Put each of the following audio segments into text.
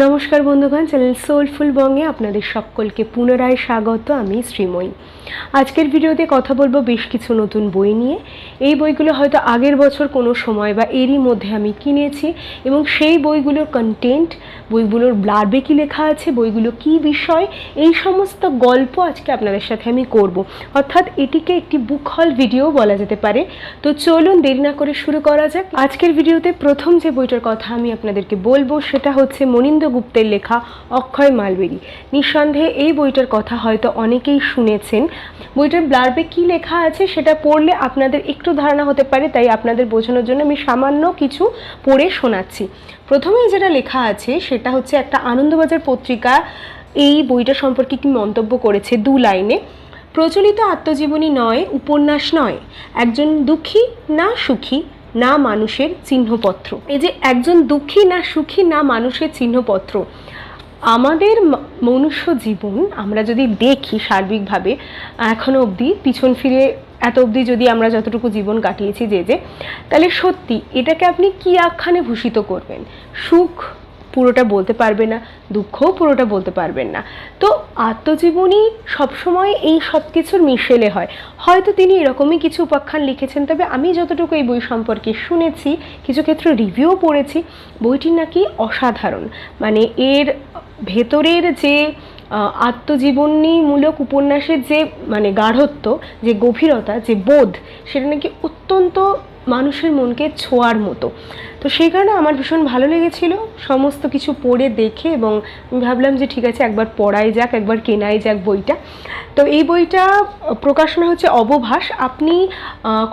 নমস্কার বন্ধুগণ, channel soulful বঙ্গে আপনাদের সকলকে পুনরায় স্বাগত, আমি শ্রীময়ী। আজকের ভিডিওতে কথা বলব বেশ কিছু নতুন বই নিয়ে। এই বইগুলো হয়তো আগের বছর কোনো সময় বা এরই মধ্যে আমি কিনেছি এবং সেই বইগুলোর কন্টেন্ট বইগুলোর ব্লার্বে কী লেখা আছে, বইগুলো কী বিষয়, এই সমস্ত গল্প আজকে আপনাদের সাথে আমি করব। অর্থাৎ এটিকে একটি বুক হল ভিডিও বলা যেতে পারে। তো চলুন দেরি না করে শুরু করা যাক। আজকের ভিডিওতে প্রথম যে বইটার কথা আমি আপনাদেরকে বলব সেটা হচ্ছে গুপ্তের লেখা অক্ষয় মালবেরি। নিঃসন্দেহে এই বইটার কথা হয়তো অনেকেই শুনেছেন। বইটার ব্লার্বে কি লেখা আছে সেটা পড়লে আপনাদের একটু ধারণা হতে পারে, তাই আপনাদের বোঝানোর জন্য আমি সামান্য কিছু পড়ে শোনাচ্ছি। প্রথমেই যেটা লেখা আছে সেটা হচ্ছে একটা আনন্দবাজার পত্রিকা এই বইটা সম্পর্কে কি মন্তব্য করেছে দু লাইনে। প্রচলিত আত্মজীবনী নয়, উপন্যাস নয়। একজন দুঃখী না সুখী? না মানুষের চিহ্নপত্র। এই যে একজন দুঃখী না সুখী না মানুষের চিহ্নপত্র। আমাদের মনুষ্য জীবন আমরা যদি দেখি সার্বিকভাবে এখনও অবধি পিছন ফিরে, এত অবধি যদি আমরা যতটুকু জীবন কাটিয়েছি যে যে, তাহলে সত্যি এটাকে আপনি কী আখ্যানে ভূষিত করবেন? সুখ পুরোটা বলতে পারবে না, দুঃখও পুরোটা বলতে পারবেন না। তো আত্মজীবনী সবসময় এই সব কিছুর মিশেলে হয়। হয়তো তিনি এরকমই কিছু উপাখ্যান লিখেছেন, তবে আমি যতটুকু এই বই সম্পর্কে শুনেছি, কিছু ক্ষেত্রে রিভিউও পড়েছি বইটি নাকি অসাধারণ। মানে এর ভেতরের যে আত্মজীবনীমূলক উপন্যাসের যে মানে গাঢ়ত্ব, যে গভীরতা, যে বোধ, সেটা নাকি অত্যন্ত মানুষের মনকে ছোঁয়ার মতো। তো সেই কারণে আমার ভীষণ ভালো লেগেছিল। সমস্ত কিছু পড়ে দেখে এবং আমি ভাবলাম যে ঠিক আছে, একবার পড়াই যাক, একবার কেনাই যাক বইটা। তো এই বইটা প্রকাশনা হচ্ছে অবভাস। আপনি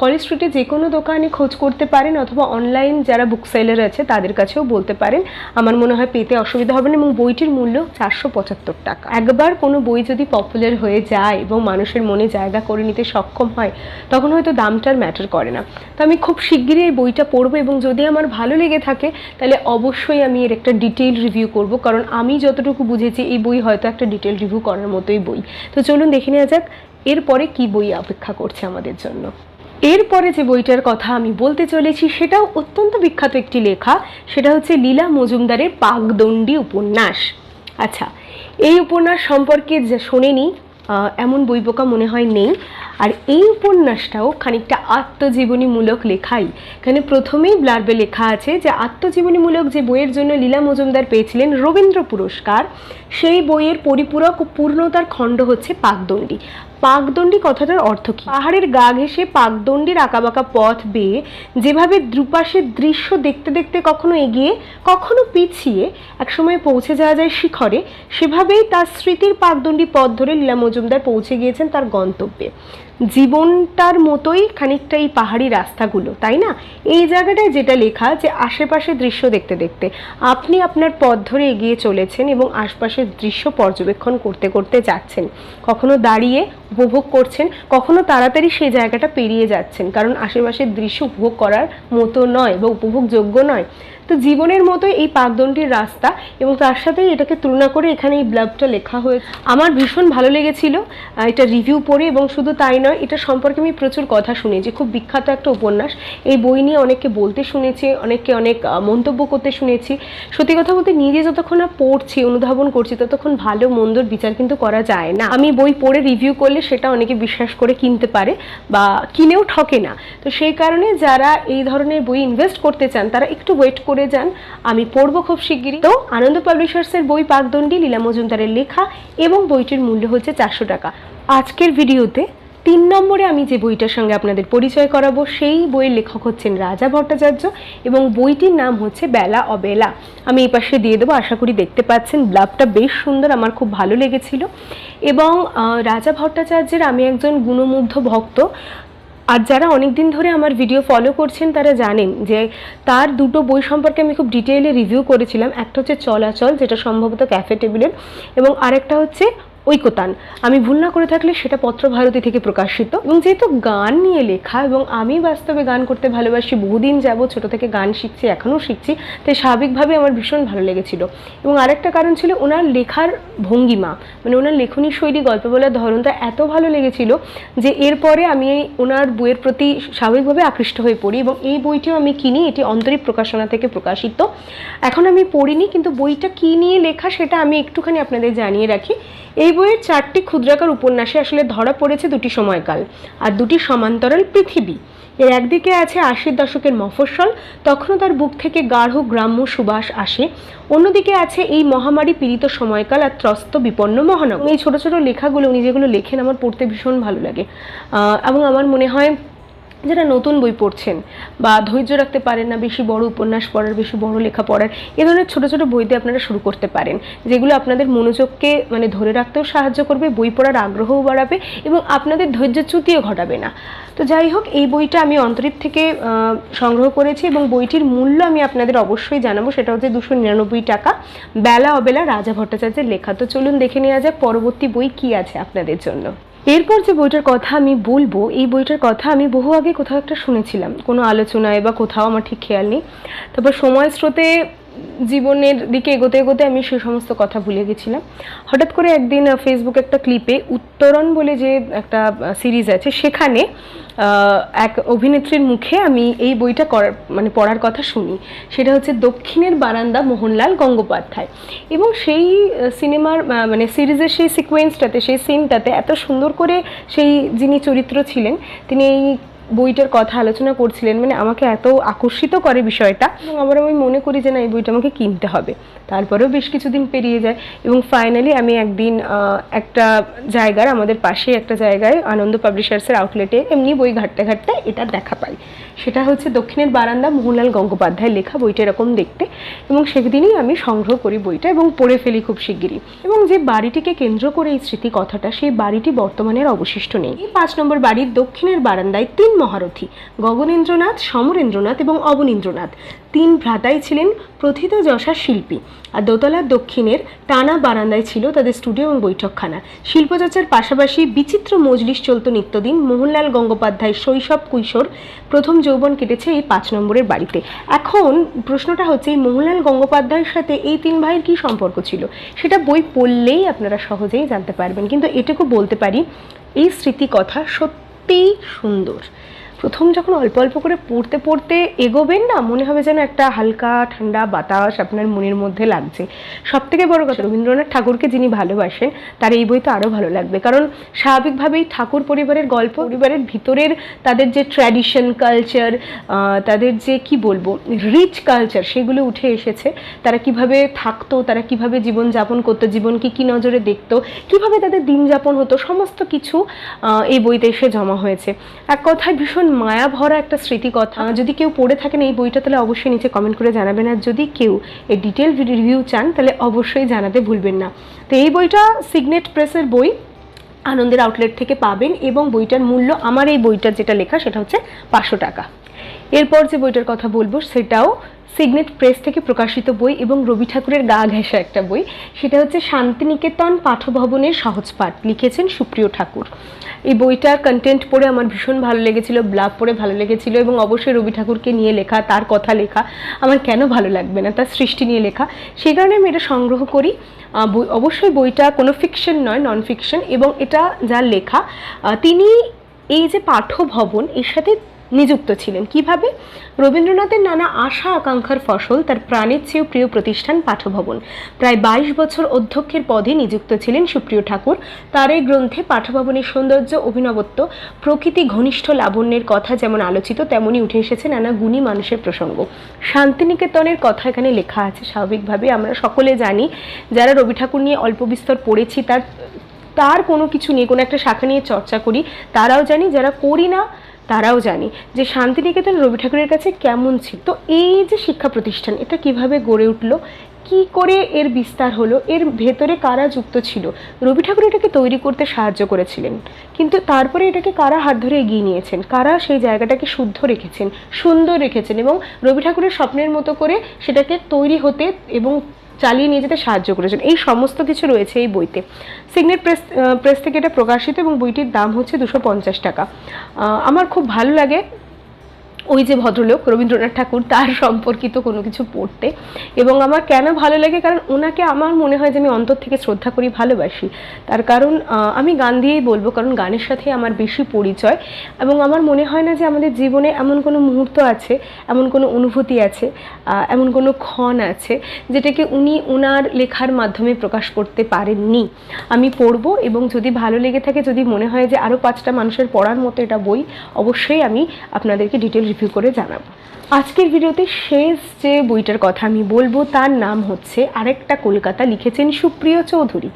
কলেজ স্ট্রিটে যে কোনো দোকানে খোঁজ করতে পারেন অথবা অনলাইন যারা বুক সেলার আছে, তাদের কাছেও বলতে পারেন। আমার মনে হয় পেতে অসুবিধা হবে না এবং বইটির মূল্য চারশো পঁচাত্তর টাকা। একবার কোনো বই যদি পপুলার হয়ে যায় এবং মানুষের মনে জায়গা করে নিতে সক্ষম হয়, তখন হয়তো দামটার ম্যাটার করে না। তো আমি খুব শিগগিরই এই বইটা পড়ব এবং যদি আমার ভালো লেগে থাকে, তাহলে অবশ্যই আমি এর একটা ডিটেল রিভিউ করব। কারণ আমি যতটুকু বুঝেছি, এই বই হয়তো একটা ডিটেল রিভিউ করার মতোই বই। তো চলুন দেখে নেওয়া যাক, এরপরে কি বই অপেক্ষা করছে আমাদের জন্য। এরপরে যে বইটার কথা আমি বলতে চলেছি, সেটাও অত্যন্ত বিখ্যাত একটি লেখা। সেটা হচ্ছে লীলা মজুমদারের পাকদণ্ডী উপন্যাস। আচ্ছা এই উপন্যাস সম্পর্কে যে শোনেনি এমন বই পোকা মনে হয় নেই। আর এই উপন্যাসটাও খানিকটা আত্মজীবনীমূলক লেখাই। এখানে প্রথমেই ব্লার্বে লেখা আছে যে, আত্মজীবনীমূলক যে বইয়ের জন্য লীলা মজুমদার পেয়েছিলেন রবীন্দ্র পুরস্কার, সেই বইয়ের পরিপূরক ও পূর্ণতার খণ্ড হচ্ছে পাকদণ্ডী। পাকদণ্ডী কথাটার অর্থ কী? পাহাড়ের গা ঘেঁষে পাকদণ্ডীর আঁকাবাঁকা পথ বেয়ে যেভাবে দুপাশের দৃশ্য দেখতে দেখতে কখনো এগিয়ে, কখনো পিছিয়ে, একসময় পৌঁছে যাওয়া যায় শিখরে, সেভাবেই তার স্মৃতির পাকদণ্ডী পথ ধরে লীলা মজুমদার পৌঁছে গিয়েছেন তার গন্তব্যে। জীবনটার মতোই খানিকটা এই পাহাড়ি রাস্তাগুলো, তাই না? এই জায়গাটায় যেটা লেখা যে আশেপাশের দৃশ্য দেখতে দেখতে, আপনি আপনার পথ ধরে এগিয়ে চলেছেন এবং আশপাশের দৃশ্য পর্যবেক্ষণ করতে করতে যাচ্ছেন। কখনো দাঁড়িয়ে উপভোগ করছেন, কখনো তাড়াতাড়ি সেই জায়গাটা পেরিয়ে যাচ্ছেন, কারণ আশেপাশের দৃশ্য উপভোগ করার মতো নয় বা উপভোগযোগ্য নয়। তো জীবনের মতো এই পাকদণ্ডীর রাস্তা এবং তার সাথে এটাকে তুলনা করে এখানে এই ব্লগটা লেখা হয়েছে। আমার ভীষণ ভালো লেগেছিল এটা রিভিউ পড়ে এবং শুধু তাই নয়, এটা সম্পর্কে আমি প্রচুর কথা শুনেছি, খুব বিখ্যাত একটা উপন্যাস। এই বই নিয়ে অনেককে বলতে শুনেছি, অনেককে অনেক মন্তব্য করতে শুনেছি। সত্যি কথা বলতে নিজে যতক্ষণ না পড়ছি, অনুধাবন করছি, ততক্ষণ ভালো মন্দর বিচার কিন্তু করা যায় না। আমি বই পড়ে রিভিউ করলে সেটা অনেকে বিশ্বাস করে কিনতে পারে বা কিনেও ঠকে না। তো সেই কারণে যারা এই ধরনের বই ইনভেস্ট করতে চান, তারা একটু ওয়েট করে যান। আমি পড়ব খুব শিগগিরই। তো আনন্দ পাবলিশার্সের বই পাকদণ্ডী লীলা মজুমদারের লেখা এবং বইটির মূল্য হচ্ছে চারশো টাকা। আজকের ভিডিওতে তিন নম্বরে আমি যে বইটার সঙ্গে আপনাদের পরিচয় করাবো, সেই বইয়ের লেখক হচ্ছেন রাজা ভট্টাচার্য এবং বইটির নাম হচ্ছে বেলা অবেলা। আমি এই পাশে দিয়ে দেবো, আশা করি দেখতে পাচ্ছেন ব্লাগটা বেশ সুন্দর, আমার খুব ভালো লেগেছিল। এবং রাজা ভট্টাচার্যের আমি একজন গুণমুগ্ধ ভক্ত আর যারা অনেক দিন ধরে আমার ভিডিও ফলো করছেন, তারা জানেন যে তার দুটো বই সম্পর্কে আমি খুব ডিটেইলে রিভিউ করেছিলাম। একটা হচ্ছে চলাচল, যেটা সম্ভবত ক্যাফে টেবিলের এবং আরেকটা হচ্ছে ঐকতান আমি ভুল না করে থাকলে সেটা পত্রভারতী থেকে প্রকাশিত। এবং যেহেতু গান নিয়ে লেখা এবং আমি বাস্তবে গান করতে ভালোবাসি, বহুদিন যাব ছোট থেকে গান শিখছি, এখনও শিখছি, তাই স্বাভাবিকভাবে আমার ভীষণ ভালো লেগেছিল। এবং আরেকটা কারণ ছিল ওনার লেখার ভঙ্গিমা মানে ওনার লেখনী শৈলী, গল্প বলার ধরনটা এত ভালো লেগেছিল যে এরপরে আমি ওনার বইয়ের প্রতি স্বাভাবিকভাবে আকৃষ্ট হয়ে পড়ি এবং এই বইটিও আমি কিনি, এটি অন্তরীপ প্রকাশনা থেকে প্রকাশিত। এখন আমি পড়িনি, কিন্তু বইটা কী নিয়ে লেখা সেটা আমি একটুখানি আপনাদের জানিয়ে রাখি। এই বইয়ের চারটি ক্ষুদ্রাকার উপন্যাসে আসলে ধরা পড়েছে দুটি সময়কাল, আর দুটি সমান্তরাল পৃথিবী। এর একদিকে আছে আশির দশকের মফস্বল, তখনও তার বুক থেকে গাঢ় গ্রাম্য সুবাস আসে। অন্যদিকে আছে এই মহামারী পীড়িত সময়কাল আর ত্রস্ত বিপন্ন মহানগর। এই ছোট ছোট লেখাগুলো উনি যেগুলো লেখেন, আমার পড়তে ভীষণ ভালো লাগে। এবং আমার মনে হয় যারা নতুন বই পড়ছেন বা ধৈর্য রাখতে পারেন না, বেশি বড় উপন্যাস পড়ার, বেশি বড় লেখা পড়ার, এ ধরনের ছোটো ছোটো বইতে আপনারা শুরু করতে পারেন, যেগুলো আপনাদের মনোযোগকে মানে ধরে রাখতেও সাহায্য করবে, বই পড়ার আগ্রহও বাড়াবে এবং আপনাদের ধৈর্যচ্যুতিও ঘটাবে না। তো যাই হোক, এই বইটা আমি অন্তরীপ থেকে সংগ্রহ করেছি এবং বইটির মূল্য আমি আপনাদের অবশ্যই জানাব, সেটা হচ্ছে দুশো নিরানব্বই টাকা। বেলা অবেলা রাজা ভট্টাচার্যের লেখা। তো চলুন দেখে নেওয়া যাক পরবর্তী বই কি আছে আপনাদের জন্য। এরপর যে বইটার কথা আমি বলব, এই বইটার কথা আমি বহু আগে কোথাও একটা শুনেছিলাম। কোনো আলোচনায় বা কোথাও আমার ঠিক খেয়াল নেই। তারপর সময় স্রোতে জীবনের দিকে এগোতে এগোতে আমি সে সমস্ত কথা ভুলে গেছিলাম। হঠাৎ করে একদিন ফেসবুকে একটা ক্লিপে উত্তরণ বলে যে একটা সিরিজ আছে, সেখানে এক অভিনেত্রীর মুখে আমি এই বইটা করার মানে পড়ার কথা শুনি। সেটা হচ্ছে দক্ষিণের বারান্দা মোহনলাল গঙ্গোপাধ্যায়। এবং সেই সিনেমার মানে সিরিজের সেই সিকোয়েন্সটাতে সেই সিনটাতে এত সুন্দর করে সেই যিনি চরিত্র ছিলেন, তিনি এই বইটার কথা আলোচনা করছিলেন মানে আমাকে এত আকর্ষিত করে বিষয়টা এবং আবার আমি মনে করি যে না, এই বইটা আমাকে কিনতে হবে। তারপরেও বেশ কিছুদিন পেরিয়ে যায় এবং ফাইনালি আমি একদিন একটা জায়গার, আমাদের পাশে একটা জায়গায় আনন্দ পাবলিশার্সের আউটলেটে এমনি বই ঘাটতে ঘাটতে এটা দেখা পাই। সেটা হচ্ছে দক্ষিণের বারান্দা, মোহনলাল গঙ্গোপাধ্যায় লেখা বইটা এরকম দেখতে এবং সেদিনই আমি সংগ্রহ করি বইটা এবং পড়ে ফেলি খুব শিগগিরই। এবং যে বাড়িটিকে কেন্দ্র করে এই স্মৃতি কথাটা সেই বাড়িটি বর্তমানে আর অবশিষ্ট নেই। এই পাঁচ নম্বর বাড়ির দক্ষিণের বারান্দায় তিন মহারথী, গগনেন্দ্রনাথ, সমরেন্দ্রনাথ এবং অবনীন্দ্রনাথ। তিন ভ্রাতাই ছিলেন প্রথিত যশা শিল্পী আর দোতলার দক্ষিণের টানা বারান্দায় ছিল তাদের স্টুডিও এবং বৈঠকখানা। শিল্পচর্চার পাশাপাশি বিচিত্র মজলিস চলত নিত্যদিন। মোহনলাল গঙ্গোপাধ্যায় শৈশব কৈশোর প্রথম যৌবন কেটেছে এই পাঁচ নম্বরের বাড়িতে। এখন প্রশ্নটা হচ্ছে, এই মোহনলাল গঙ্গোপাধ্যায়ের সাথে এই তিন ভাইয়ের কী সম্পর্ক ছিল? সেটা বই পড়লেই আপনারা সহজেই জানতে পারবেন। কিন্তু এটুকু বলতে পারি, এই স্মৃতি কথা সত্যিই সুন্দর। প্রথম যখন অল্প অল্প করে পড়তে পড়তে এগোবেন না, মনে হবে যেন একটা হালকা ঠান্ডা বাতাস আপনার মনের মধ্যে লাগছে। সব থেকে বড় কথা, রবীন্দ্রনাথ ঠাকুরকে যিনি ভালোবাসেন, তার এই বই তো আরও ভালো লাগবে। কারণ স্বাভাবিকভাবেই ঠাকুর পরিবারের গল্প, পরিবারের ভিতরের তাদের যে ট্র্যাডিশন কালচার তাদের যে কি বলব রিচ কালচার সেগুলো উঠে এসেছে। তারা কীভাবে থাকতো, তারা কীভাবে জীবন যাপন করতো, জীবনকে কি নজরে দেখতো, কীভাবে তাদের দিন যাপন হতো, সমস্ত কিছু এই বইতে এসে জমা হয়েছে। এক কথায় ভীষণ মায়া ভরা একটা স্মৃতিকথা। যদি কেউ পড়ে থাকেন এই বইটা, তাহলে অবশ্যই নিচে কমেন্ট করে জানাবেন। আর যদি কেউ এই ডিটেল রিভিউ চান, তাহলে অবশ্যই জানাতে ভুলবেন না। তো এই বইটা সিগনেট প্রেসের বই, আনন্দের আউটলেট থেকে পাবেন এবং বইটার মূল্য, আমার এই বইটার যেটা লেখা, সেটা হচ্ছে পাঁচশো টাকা। এরপর যে বইটার কথা বলব, সেটাও সিগনেট প্রেস থেকে প্রকাশিত বই এবং রবি ঠাকুরের গা ঘেঁষা একটা বই। সেটা হচ্ছে শান্তিনিকেতন পাঠভবনের সহজ পাঠ, লিখেছেন সুপ্রিয় ঠাকুর। এই বইটার কন্টেন্ট পড়ে আমার ভীষণ ভালো লেগেছিল ব্লাগ পড়ে ভালো লেগেছিল এবং অবশ্যই রবি ঠাকুরকে নিয়ে লেখা, তার কথা লেখা, আমার কেন ভালো লাগবে না, তার সৃষ্টি নিয়ে লেখা, সেই কারণে আমি এটা সংগ্রহ করি। অবশ্যই বইটা কোনো ফিকশন নয় নন ফিকশন এবং এটা যা লেখা তিনি এই যে পাঠভবন, এর সাথে নিযুক্ত ছিলেন। কীভাবে? রবীন্দ্রনাথের নানা আশা আকাঙ্ক্ষার ফসল, তার প্রাণের চেয়েও প্রিয় প্রতিষ্ঠান পাঠভবন। প্রায় বাইশ বছর অধ্যক্ষের পদে নিযুক্ত ছিলেন সুপ্রিয় ঠাকুর। তার এই গ্রন্থে পাঠভবনের সৌন্দর্য, অভিনবত্ব, প্রকৃতি ঘনিষ্ঠ লাবণ্যের কথা যেমন আলোচিত তেমনই উঠে এসেছে নানা গুণী মানুষের প্রসঙ্গ। শান্তিনিকেতনের কথা এখানে লেখা আছে। স্বাভাবিকভাবে আমরা সকলে জানি, যারা রবি ঠাকুর নিয়ে অল্প বিস্তর পড়েছি, তার তার কোনো কিছু নিয়ে, কোনো একটা শাখা নিয়ে চর্চা করি, তারাও জানি যারা করি না তারাও জানি যে শান্তিনিকেতন রবি ঠাকুরের কাছে কেমন ছিল। তো এই যে শিক্ষা প্রতিষ্ঠান, এটা কীভাবে গড়ে উঠল? কি করে এর বিস্তার হলো? এর ভেতরে কারা যুক্ত ছিল? রবি ঠাকুর এটাকে তৈরি করতে সাহায্য করেছিলেন। কিন্তু তারপরে এটাকে কারা হাত ধরে এগিয়ে নিয়েছেন? কারা সেই জায়গাটাকে শুদ্ধ রেখেছেন, সুন্দর রেখেছেন এবং রবি ঠাকুরের স্বপ্নের মতো করে সেটাকে তৈরি হতে এবং চালিয়ে নিয়ে যেতে সাহায্য করেছেন। এই সমস্ত কিছু রয়েছে এই বইতে। সিগনেট প্রেস প্রেস থেকে এটা প্রকাশিত এবং বইটির দাম হচ্ছে দুশো টাকা। আমার খুব ভালো লাগে। ওই যে ভদ্রলোক, রবীন্দ্রনাথ ঠাকুর, তার সম্পর্কিত কোনো কিছু পড়তে। এবং আমার কেন ভালো লাগে, কারণ ওনাকে আমার মনে হয় যে আমি অন্তর থেকে শ্রদ্ধা করি, ভালোবাসি। তার কারণ আমি গান দিয়েই বলব, কারণ গানের সাথে আমার বেশি পরিচয়। এবং আমার মনে হয় না যে আমাদের জীবনে এমন কোনো মুহূর্ত আছে, এমন কোনো অনুভূতি আছে এমন কোনো ক্ষণ আছে, যেটাকে উনি ওনার লেখার মাধ্যমে প্রকাশ করতে পারেননি। আমি পড়ব, এবং যদি ভালো লেগে থাকে, যদি মনে হয় যে আরও পাঁচটা মানুষের পড়ার মতো এটা বই, অবশ্যই আমি আপনাদেরকে ডিটেল রিভিউ করে জানাব। আজকের ভিডিওতে শেষ যে বইটার কথা আমি বলব, তার নাম হচ্ছে আরেকটা কলকাতা লিখেছেন সুপ্রিয় চৌধুরী।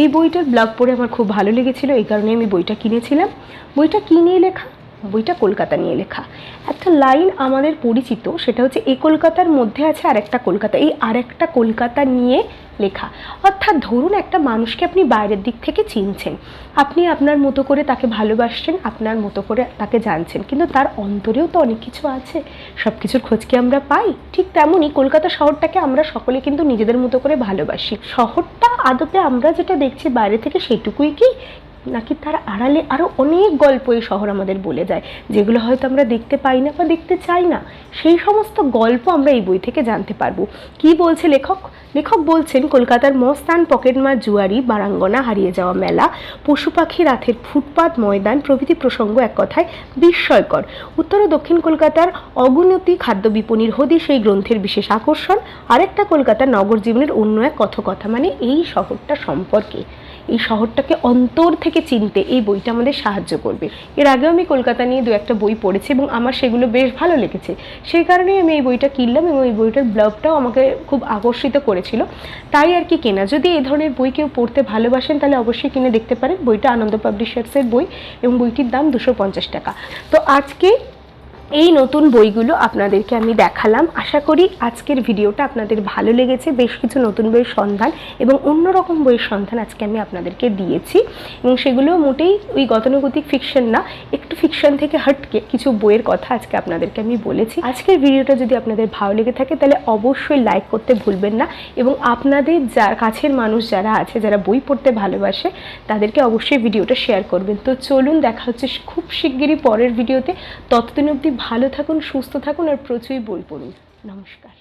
এই বইটার ব্লগ পড়ে আমার খুব ভালো লেগেছিল, এই কারণে আমি বইটা কিনেছিলাম। বইটা কিনে লেখা? বইটা কলকাতা নিয়ে লেখা। একটা লাইন আমাদের পরিচিত, সেটা হচ্ছে, এ কলকাতার মধ্যে আছে আরেকটা কলকাতা। এই আরেকটা কলকাতা নিয়ে লেখা। অর্থাৎ ধরুন একটা মানুষকে আপনি বাইরের দিক থেকে চিনছেন। আপনি আপনার মতো করে তাকে ভালোবাসছেন, আপনার মতো করে তাকে জানছেন। কিন্তু তার অন্তরেও তো অনেক কিছু আছে। সব কিছুর খোঁজ কি আমরা পাই? ঠিক তেমনই কলকাতা শহরটাকে আমরা সকলে কিন্তু নিজেদের মতো করে ভালোবাসি। শহরটা, আদতে আমরা যেটা দেখছি বাইরে থেকে, সেটুকুই কি? নাকি তার আড়ালে আরও অনেক গল্প এই শহর আমাদের বলে যায় যেগুলো হয়তো আমরা দেখতে পাই না বা দেখতে চাই না। সেই সমস্ত গল্প আমরা এই বই থেকে জানতে পারব। কি বলছে লেখক? লেখক বলছেন, কলকাতার মস্তান পকেটমার জুয়ারি, বারাঙ্গনা হারিয়ে যাওয়া মেলা, পশু পাখি রাতের ফুটপাত, ময়দান, প্রভৃতি প্রসঙ্গ এক কথায় বিস্ময়কর। উত্তর ও দক্ষিণ কলকাতার অগুনতি, খাদ্য বিপণীর হদিশ এই গ্রন্থের বিশেষ আকর্ষণ। আরেকটা কলকাতার নগর জীবনের অন্য এক কথকথা। মানে এই শহরটা সম্পর্কে। এই শহরটাকে অন্তর থেকে চিনতে এই বইটা আমাদের সাহায্য করবে। এর আগেও আমি কলকাতা নিয়ে দু একটা বই পড়েছি এবং আমার সেগুলো বেশ ভালো লেগেছে। সেই কারণেই আমি এই বইটা কিনলাম এবং এই বইটার ব্লগটাও আমাকে খুব আকর্ষিত করেছিল। তাই আর কি কেনা। যদি এই ধরনের বই কেউ পড়তে ভালোবাসেন, তাহলে অবশ্যই কিনে দেখতে পারেন। বইটা আনন্দ পাবলিশার্সের বই এবং বইটির দাম দুশো টাকা। তো আজকে এই নতুন বইগুলো আপনাদেরকে আমি দেখালাম। আশা করি আজকের ভিডিওটা আপনাদের ভালো লেগেছে। বেশ কিছু নতুন বইয়ের সন্ধান এবং অন্যরকম বইয়ের সন্ধান আজকে আমি আপনাদেরকে দিয়েছি। এবং সেগুলো মোটেই ওই গতানুগতিক ফিকশন না, একটু ফিকশন থেকে হটকে কিছু বইয়ের কথা আজকে আপনাদেরকে আমি বলেছি। আজকের ভিডিওটা যদি আপনাদের ভালো লেগে থাকে, তাহলে অবশ্যই লাইক করতে ভুলবেন না। এবং আপনাদের যার কাছের মানুষ যারা আছে, যারা বই পড়তে ভালোবাসে, তাদেরকে অবশ্যই ভিডিওটা শেয়ার করবেন। তো চলুন, দেখা হচ্ছে খুব শিগগিরই পরের ভিডিওতে। ততদিন অবধি ভালো থাকুন সুস্থ থাকুন আর প্রচুরই বই পড়ুন। নমস্কার।